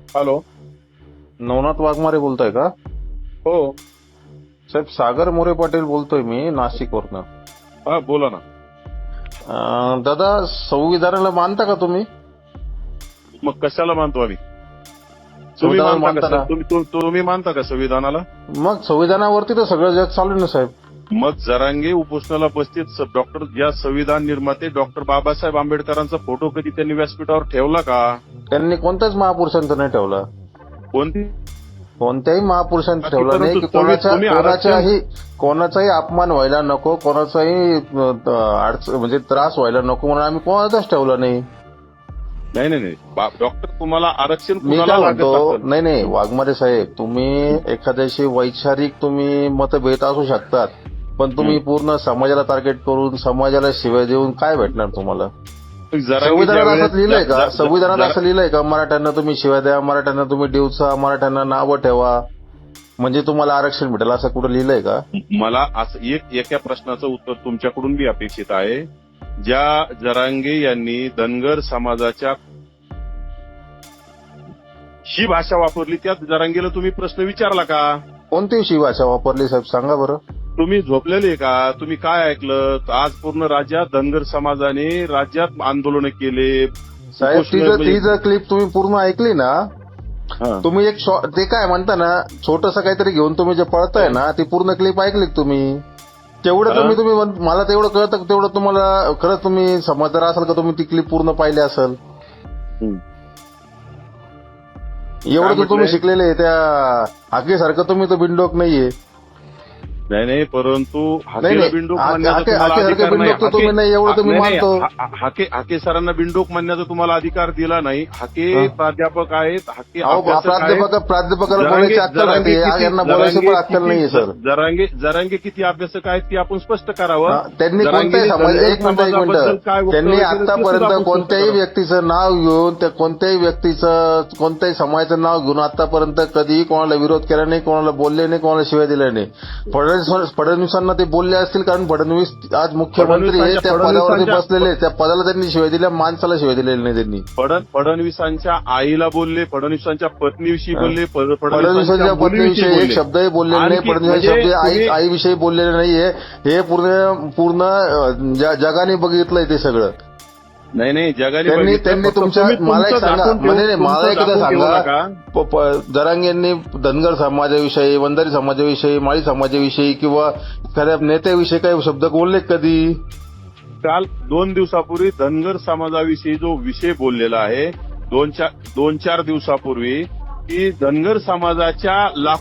Hello. Navnath Waghmare बोलतोय का? हो. साहेब सागर मोरे पाटील बोलतोय मी नाशिकवरनं. हा बोला ना. अं, दादा संविधानाला मानता का तुम्ही? मग कशाला मानतो आम्ही? तुम्ही संविधान मानता का मानता? तुम्ही तु- तुम्ही मानता का संविधानाला? मग संविधानावरती तर सगळं जग चालू आहे ना साहेब. मग जरांगे उपोषणाला उपस्थित डॉक्टर या संविधान निर्माते डॉक्टर बाबासाहेब आंबेडकरांचा फोटो कधी त्यांनी व्यासपीठावर ठेवला का? त्यांनी कोणत्याच महापुरुषांचा नाही ठेवला. कोणती? कोणत्याही महापुरुषांचा ठेवला नाही की कोणाच्याही कोणाचाही अपमान व्हायला नको कोणाचाही म्हणजे त्रास व्हायला नको म्हणून आम्ही कोणाचाच ठेवला नाही. नाही नाही डॉक्टर तुम्हाला आरक्षण? नाही नाही. वाघमारे साहेब तुम्ही एखाद्याशी वैचारिक तुम्ही मतभेद असू शकतात. पण तुम्ही पूर्ण समाजाला टार्गेट करून समाजाला शिवाय देऊन काय भेटणार तुम्हाला? संविधानात असं लिहिलंय का? संविधानात असं लिहिलंय का? मराठ्यांना तुम्ही शिवाय द्या मराठ्यांना तुम्ही डिवचा मराठ्यांना नावं ठेवा. म्हणजे तुम्हाला आरक्षण भेटेल असं कुठं लिहिलंय का? मला असं एक एका प्रश्नाचं उत्तर तुमच्याकडून बी अपेक्षित आहे. ज्या जरांगे यांनी धनगर समाजाच्या ही भाषा वापरली त्या जरांगेला तुम्ही प्रश्न विचारला का? कोणती भाषा वापरली साहेब? सांगा बरं. तुम्ही झोपलेले का तुम्ही काय ऐकलं आज पूर्ण राज्यात धनगर समाजाने राज्यात आंदोलन केले साहेब ती जर उपोषणं- ती जर क्लिप तुम्ही पूर्ण ऐकली ना. तुम्ही एक ते काय म्हणता ना छोटस काहीतरी घेऊन तुम्ही जे पळताय ना ती पूर्ण क्लिप ऐकली तुम्ही तेवढं. तुम्ही तुम्ही मला तेवढं कळतं तेवढं तुम्हाला खरंच तुम्ही समजदार असाल का तुम्ही ती क्लिप पूर्ण पाहिली असेल. एवढं तुम्ही? शिकलेले त्या हाकेसारखं तुम्ही तर बिंडोक नाहीये नाही नाही परंतु हाकेला. बिंडोक हाके- हाके- सरांना बिंडोक म्हणण्याचा तुम्हाला अधिकार दिला नाही. हाके. प्राध्यापक आहेत हाके जरांगे- जरांगे किती- अभ्यासक आहेत की आपण स्पष्ट करावं. त्यांनी त्यांनी ते आतापर्यंत कोणत्याही व्यक्तीचं नाव घेऊन त्या कोणत्याही व्यक्तीचं कोणत्याही समाजाचं नाव घेऊन आतापर्यंत कधीही कोणाला विरोध केला नाही कोणाला बोलले नाही कोणाला शिवाय दिल्या नाही. फडणवीस फडणवीसांना ते बोलले असतील कारण फडणवीस आज मुख्यमंत्री आहे त्या पदावरती फडणवीसांच्या- बसलेले. त्या पदाला त्यांनी शिवाय दिल्या माणसाला शिवाय दिलेली नाही त्यांनी फडण फडणवीसांच्या आईला बोलले फडणवीसांच्या पत्नीविषयी बोलले फड- फडणवीसांच्या पत्नीविषयी एक. शब्दही बोललेले नाही फडणवीस म्हणजे शब्द आई आईविषयी बोललेले नाहीये हे पूर्ण पूर्ण जगाने बघितलंय ते सगळं नाही नाही जगाने त्यांनी. त्यांनी तुमच्या मला एक सांगा म्हणजे मला एकदा सांगा नका. प- प- जरांगेंनी धनगर समाजाविषयी वंजारी समाजाविषयी माळी समाजाविषयी किंवा एखाद्या नेत्याविषयी काही शब्द बोलले कधी काल दोन दिवसापूर्वी धनगर समाजाविषयी जो विषय बोललेला आहे दोन चार दोन चार दिवसापूर्वी की धनगर समाजाच्या लाख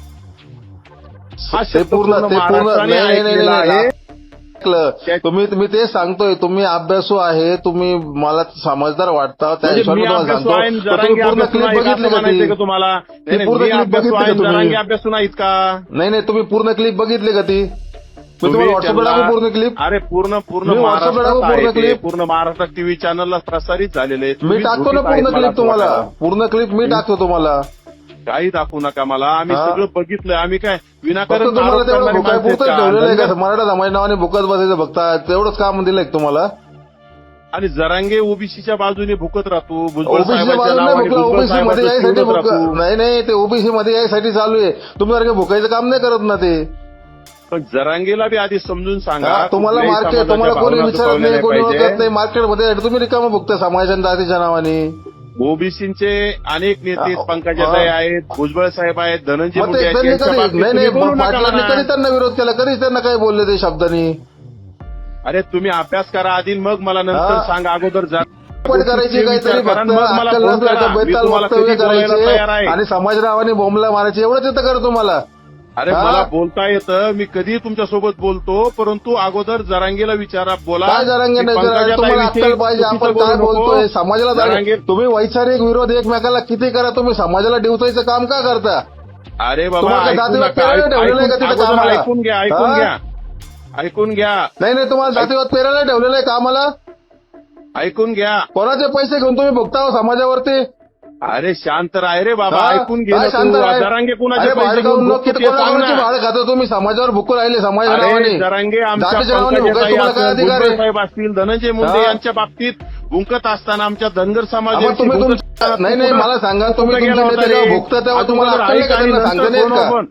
हा पूर्ण ऐकलं. तुम्ही तुम्ही ते सांगतोय तुम्ही अभ्यासू आहे तुम्ही मला समजदार वाटता त्या म्हणजे हिशोबाने मी तुम्हाला सांगतो तुम्ही पूर्ण क्लिप बघितली का ती तुम्हाला पूर्ण मी अभ्यासू बघितली का तुम्ही? अभ्यासू नाहीत का नाही नाही तुम्ही पूर्ण क्लिप बघितली का ती मी पूर्ण क्लिप अरे पूर्ण पूर्ण मी महाराष्ट्रात पूर्ण clip? पूर्ण महाराष्ट्र टीव्ही चॅनलला प्रसारित झालेले. मी टाकतो ना पूर्ण क्लिप तुम्हाला. पूर्ण क्लिप मी टाकतो तुम्हाला काही दाखवू नका मला. आम्ही हा? सगळं बघितलंय. आम्ही काय फक्त विनाकारण तुम्हाला आरोप तेवढं करणारी भुकाय माणसं आहेत पुरतं का? ठेवलेलं आहे का? धनगर- मराठा समाज नावाने भुकत बसायचं बघता. तेवढंच काम दिलंय का तुम्हाला? आणि जरांगे ओबीसीच्या बाजूने भुकत राहतो. भुजबळ ओबीसी साहेबांच्या बाजूला नावाने भुकला भुजबळ ओबीसी मध्ये साहेबांचं यायसाठी चिडत भुक- राहतो. नाही नाही ते ओबीसी मध्ये यायसाठी चालू आहे. तुम्ही भुकायचं काम नाही करत ना ते. पण जरांगेला बी आधी समजून सांगा. हा, तुम्हाला कुठल्याही मार्केट समाजाच्या तुम्हाला कोणी भावना विचारत दुखावल्या नाही कोणी पाहिजे. नाही. मार्केटमध्ये तुम्ही रिकामं भुकता समाजाच्या जातीच्या नावाने. ओबीसीचे अनेक नेते पंकजाताई. आहेत भुजबळ साहेब आहेत धनंजय मुंडे आहेत कधी पाटलांनी. कधी त्यांना विरोध केला कधीच त्यांना काय बोलले ते शब्दांनी अरे तुम्ही अभ्यास करा आधी मग मला नंतर. सांगा अगोदर जा करायची काहीतरी कधी. करायचे आणि समाज नावाने बोंबला मारायचे एवढंच येतं कर तुम्हाला अरे हा? मला बोलता येतं. मी कधी तुमच्यासोबत बोलतो परंतु अगोदर जरांगेला विचारा. बोला. काय जरांगे की नाही जरा? पंकजाताई तुम्हाला विषयी अक्कल पाहिजे चुकीचं आपण काय बोलू नको. बोलतोय समाजाला जरांगे जरा- तुम्ही वैचारिक विरोध एकमेकाला किती करा? तुम्ही समाजाला डिवचायचं काम का करता? अरे बाबा तुम्हाला ऐकू जातीवाद नका. पेरायला ठेवलेलं आहे का ऐकून- तिथं अगोदर कामाला? ऐकून घ्या ऐकून हा? घ्या. ऐकून घ्या. नाही नाही तुम्हाला जातीवाद पेरायला ठेवलेलं आहे कामाला? ऐकून घ्या. कोणाचे पैसे घेऊन तुम्ही भुगता हो समाजावरती? अरे शांत राह रे बाबा हा? ऐकून घे काय ना शांत तू. राह? जरांगे कुणाचे अरे पैसे बाहेर घेऊन जाऊन भुगतो किती ते सांग कोणाकोणाची ना. भाडं खातो तुम्ही समाजावर भुकू राहिले समाज अरे नावाने जरांगे आमच्या जातीच्या नावाने पंकजाताई भुकायचं तुम्हाला काय असेल, अधिकार भुजबळ आहे साहेब असतील धनंजय मुंडे हा? यांच्या बाबतीत गुंकत असताना आमच्या धनगर मग समाजाची तुम्ही तुमच्या- नाही नाही मला सांगा तुम्ही तुमच्या? भुकता तेव्हा तुम्हाला अगोदर अक्कल नाही का ऐक आणि त्यांना नंतर सांगता नाहीत बोलू आपण.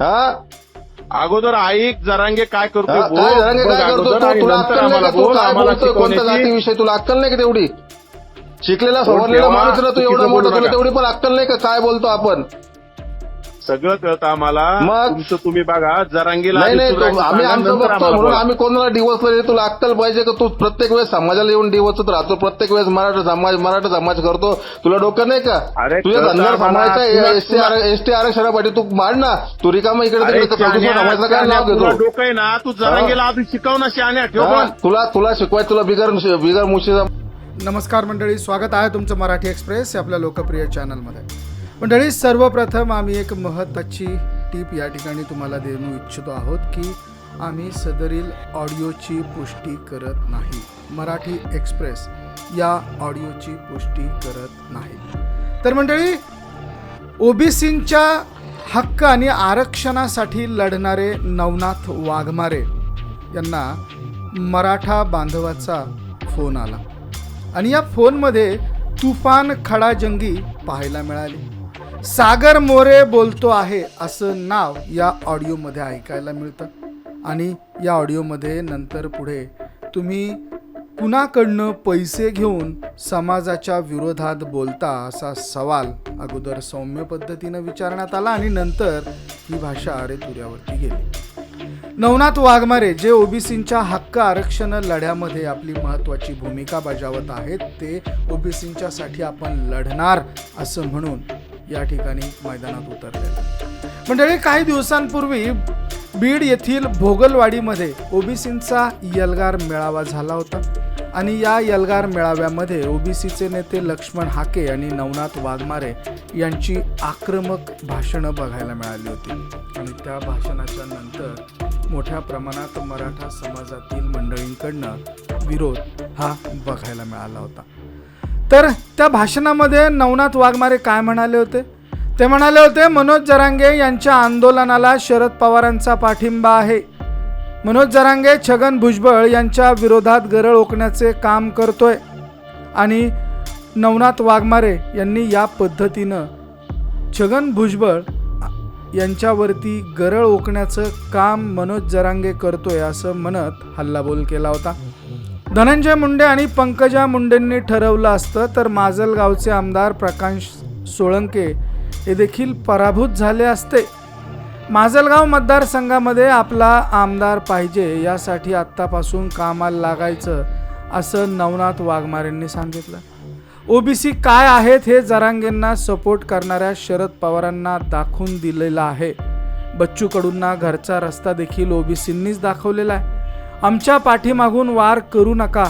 का हा अगोदर ऐक जरांगे काय करतोय हा, बोल. काय जरांगे काय करतो अगोदर तू आणि तुला नंतर अक्कल नाही आम्हाला का तू बोल काय आम्हाला बोलतोय कोणत्या शिकवण्याची जातीविषयी तुला अक्कल नाही का तेवढी शिकलेला सवरलेला तेव्हा माणूस ना तू चुकीचं एवढा मोठा तुला नका. तेवढी पण अक्कल नाही का काय बोलतो आपण सगळं कळतं आम्हाला मग? तुमचं तुम्ही बघा जरांगीला नाही आधी आम्ही सांगा, आमचं नंतर बघतो आम्हाला म्हणून बोला. आम्ही कोणाला डिवोर्समध्ये तुला अक्कल पाहिजे का तू प्रत्येक वेळेस समाजाला येऊन डिवोर्सच राहतो प्रत्येक वेळेस मराठा समाज मराठा समाज करतो तुला डोकं नाही का अरे तुझ्या कळतं धनगर आम्हाला. समाजाच्या तुला- एसटी तुला- एसटी आरक्षणासाठी तू मांड ना तू रिकामा इकडे अरे तिकडे चौकशी शहाण्या, समाजाचं काय शहाण्या, नाव तुला घेतो डोकं आहे ना तू जरांगीला आधी शिकव ना शहाण्या ठेव हा? पण. तुला तुला शिकवाय तुला बिगर बिगर मुशीचा नमस्कार मंडळी स्वागत आहे तुमचं मराठी एक्सप्रेस या आपल्या लोकप्रिय चॅनलमध्ये. मंडळी सर्वप्रथम आम्ही एक महत्त्वाची टीप या ठिकाणी तुम्हाला देऊ इच्छितो आहोत की आम्ही सदरील ऑडिओची पुष्टी करत नाही. मराठी एक्सप्रेस या ऑडिओची पुष्टी करत नाही. तर मंडळी ओबीसींच्या हक्क आणि आरक्षणासाठी लढणारे नवनाथ वाघमारे यांना मराठा बांधवाचा फोन आला. आणि या फोनमध्ये तुफान खडाजंगी पाहायला मिळाली. सागर मोरे बोलतो आहे असं नाव या ऑडिओमध्ये ऐकायला मिळतं. आणि या ऑडिओमध्ये नंतर पुढे तुम्ही कुणाकडनं पैसे घेऊन समाजाच्या विरोधात बोलता असा सवाल अगोदर सौम्य पद्धतीनं विचारण्यात आला आणि नंतर ही भाषा अरे तुऱ्यावरती गेली. नवनाथ वाघमारे जे ओबीसींच्या हक्क आरक्षण लढ्यामध्ये आपली महत्त्वाची भूमिका बजावत आहेत ते ओबीसींच्यासाठी आपण लढणार असं म्हणून या ठिकाणी मैदानात उतरले. मंडळी काही दिवसांपूर्वी बीड येथील भोगलवाडीमध्ये ओबीसींचा यलगार मेळावा झाला होता. आणि या यलगार मेळाव्यामध्ये ओबीसीचे नेते लक्ष्मण हाके आणि नवनाथ वाघमारे यांची आक्रमक भाषणं बघायला मिळाली होती. आणि त्या भाषणाच्या नंतर मोठ्या प्रमाणात मराठा समाजातील मंडळींकडनं विरोध हा बघायला मिळाला होता. तर त्या भाषणामध्ये नवनाथ वाघमारे काय म्हणाले होते? ते म्हणाले होते मनोज जरांगे यांच्या आंदोलनाला शरद पवारांचा पाठिंबा आहे. मनोज जरांगे छगन भुजबळ यांच्या विरोधात गरळ ओकण्याचे काम करतोय आणि नवनाथ वाघमारे यांनी या पद्धतीनं छगन भुजबळ यांच्यावरती गरळ ओकण्याचं काम मनोज जरांगे करतोय असं म्हणत हल्लाबोल केला होता. धनंजय मुंडे आणि पंकजा मुंडेंनी ठरवलं असतं तर माजलगावचे आमदार प्रकाश सोळंके हे देखील पराभूत झाले असते. माजलगाव मतदारसंघामध्ये आपला आमदार पाहिजे यासाठी आत्तापासून कामाला लागायचं असं नवनाथ वाघमारेंनी सांगितलं. ओबीसी काय आहेत हे जरांगेंना सपोर्ट करणाऱ्या शरद पवारांना दाखवून दिलेलं आहे. बच्चू कडूंना घरचा रस्ता देखील ओबीसींनीच दाखवलेला आहे. आमच्या पाठीमागून वार करू नका.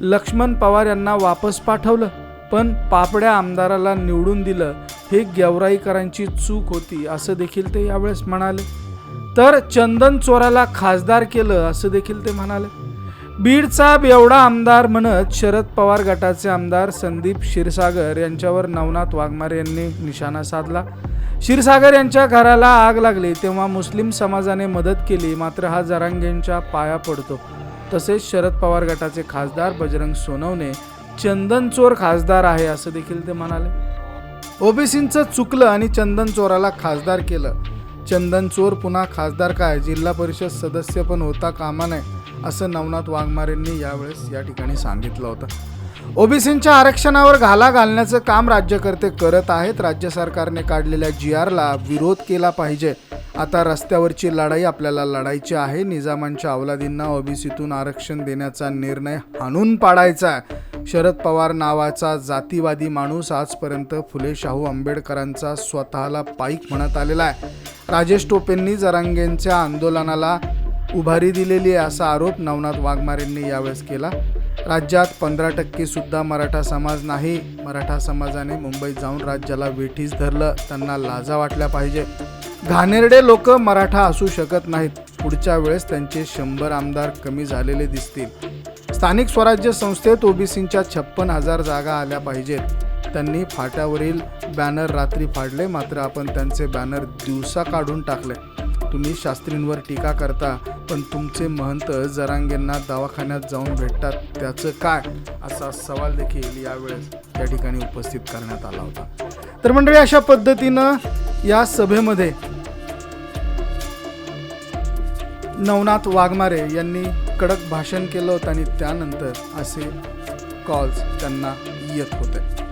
लक्ष्मण पवार यांना वापस पाठवलं पण पापड्या आमदाराला निवडून दिलं हे गेवराईकरांची चूक होती असं देखील ते यावेळेस म्हणाले. तर चंदन चोराला खासदार केलं असं देखील ते म्हणाले. बीडचा एवढा आमदार म्हणत शरद पवार गटाचे आमदार संदीप क्षीरसागर यांच्यावर नवनाथ वाघमारे यांनी निशाणा साधला. क्षीरसागर यांच्या घराला आग लागली तेव्हा मुस्लिम समाजाने मदत केली मात्र हा जरांगेंच्या पाया पडतो. तसेच शरद पवार गटाचे खासदार बजरंग सोनवणे चंदन चोर खासदार आहे असं देखील ते म्हणाले. ओबीसींचं चुकलं आणि चंदन चोराला खासदार केलं. चंदन चोर पुन्हा खासदार काय? जिल्हा परिषद सदस्य पण होता कामा नये. असं नवनाथ वाघमारेंनी यावेळेस या ठिकाणी सांगितलं होतं. ओबीसींच्या आरक्षणावर घाला घालण्याचं काम राज्यकर्ते करत आहेत. राज्य सरकारने काढलेल्या जी आरला विरोध केला पाहिजे. आता रस्त्यावरची लढाई आपल्याला लढायची आहे. निजामांच्या अवलादींना ओबीसीतून आरक्षण देण्याचा निर्णय हाणून पाडायचा आहे. शरद पवार नावाचा जातीवादी माणूस आजपर्यंत फुले शाहू आंबेडकरांचा स्वतःला पाईक म्हणत आलेला आहे. राजेश टोपेंनी जरांगेंच्या आंदोलनाला उभारी दिलेली आहे असा आरोप नवनाथ वाघमारेंनी यावेळेस केला. राज्यात पंधरा टक्के सुद्धा मराठा समाज नाही. मराठा समाजाने मुंबईत जाऊन राज्याला वेठीस धरलं. त्यांना लाजा वाटल्या पाहिजे. घाणेरडे लोक मराठा असू शकत नाहीत. पुढच्या वेळेस त्यांचे शंभर आमदार कमी झालेले दिसतील. स्थानिक स्वराज्य संस्थेत ओबीसींच्या छप्पन हजार जागा आल्या पाहिजेत. त्यांनी फाट्यावरील बॅनर रात्री फाडले. मात्र आपण त्यांचे बॅनर दिवसा काढून टाकले. तुम्ही शास्त्रींवर टीका करता. पण तुमचे महंत जरांगेंना दवाखान्यात जाऊन भेटतात त्याचं काय? असा सवाल देखील यावेळेस या ठिकाणी उपस्थित करण्यात आला होता. तर मंडळी अशा पद्धतीनं या सभेमध्ये नवनाथ वाघमारे यांनी कडक भाषण केलं होतं आणि त्यानंतर असे कॉल्स त्यांना येत होते.